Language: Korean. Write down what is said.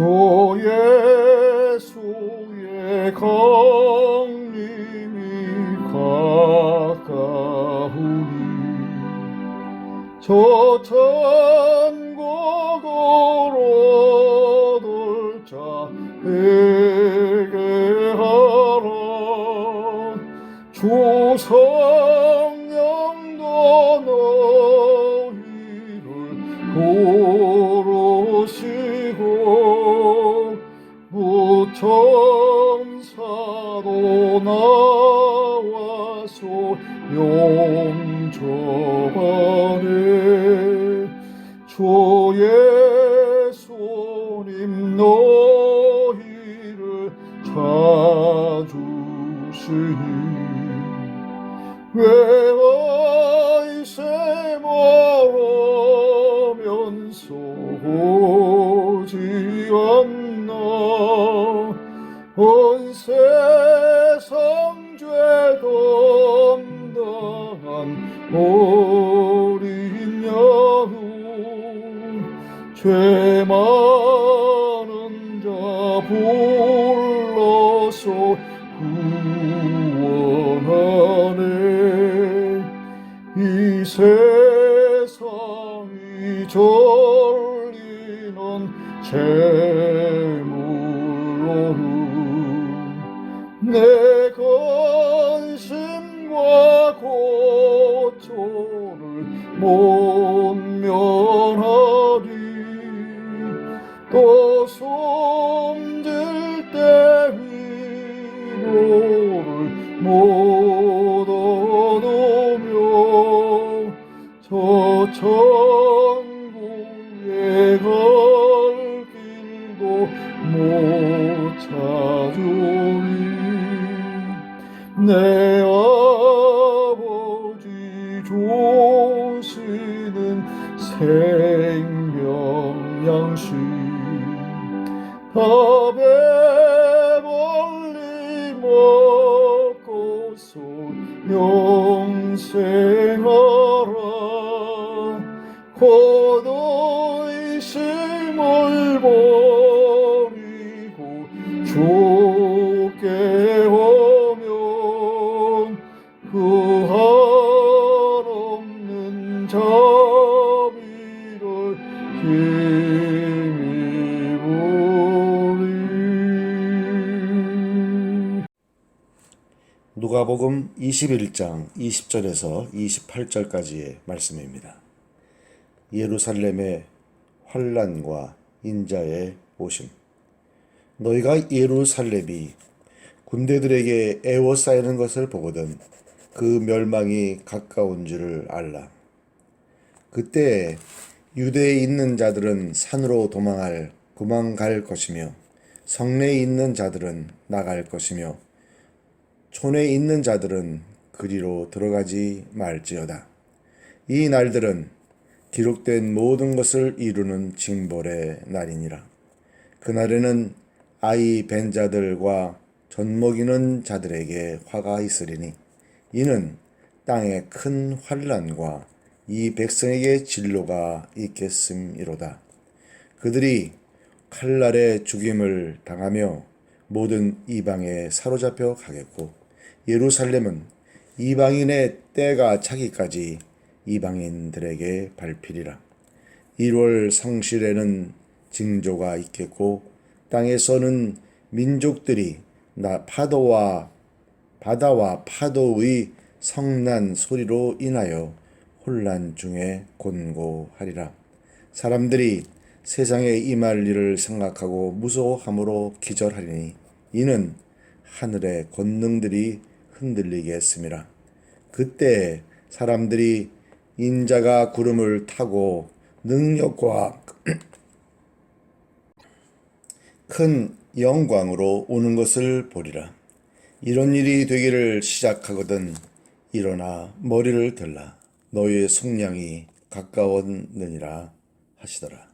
주 예수의 강림이 가까우니 저 천국으로 돌자 회개하라 주 성령도 나와서 용접하네 주 예수님 너희를 찾으시니 왜이세 멀으면서 오지 않나 온세 어린 양우 죄 많은 자 불러서 구원하네. 이 세상이 졸리는 재물로는 내 고초를 못 면하리. 또 숨질 때 위로를 못 얻으며 저 천국에 갈 길도 못 찾으리. 내 밥에 멀리 먹고서 영생하라. 고도의심을 버리고 주께 오면 그 한없는 자비를 누가복음 21장 20절에서 28절까지의 말씀입니다. 예루살렘의 환란과 인자의 오심. 너희가 예루살렘이 군대들에게 애워싸이는 것을 보거든 그 멸망이 가까운 줄을 알라. 그때 유대에 있는 자들은 산으로 도망할 도망갈 것이며 성내에 있는 자들은 나갈 것이며 촌에 있는 자들은 그리로 들어가지 말지어다. 이 날들은 기록된 모든 것을 이루는 징벌의 날이니라. 그날에는 아이 벤 자들과 젖먹이는 자들에게 화가 있으리니 이는 땅에 큰 환란과 이 백성에게 진로가 있겠음이로다. 그들이 칼날에 죽임을 당하며 모든 이방에 사로잡혀 가겠고 예루살렘은 이방인의 때가 차기까지 이방인들에게 밟히리라. 1월 성실에는 징조가 있겠고 땅에서는 민족들이 나 파도와 바다와 파도의 성난 소리로 인하여 혼란 중에 곤고하리라. 사람들이 세상에 임할 일을 생각하고 무서워함으로 기절하리니 이는 하늘의 권능들이 흔들리겠음이라. 그때 사람들이 인자가 구름을 타고 능력과 큰 영광으로 오는 것을 보리라. 이런 일이 되기를 시작하거든 일어나 머리를 들라. 너희의 속량이 가까웠느니라 하시더라.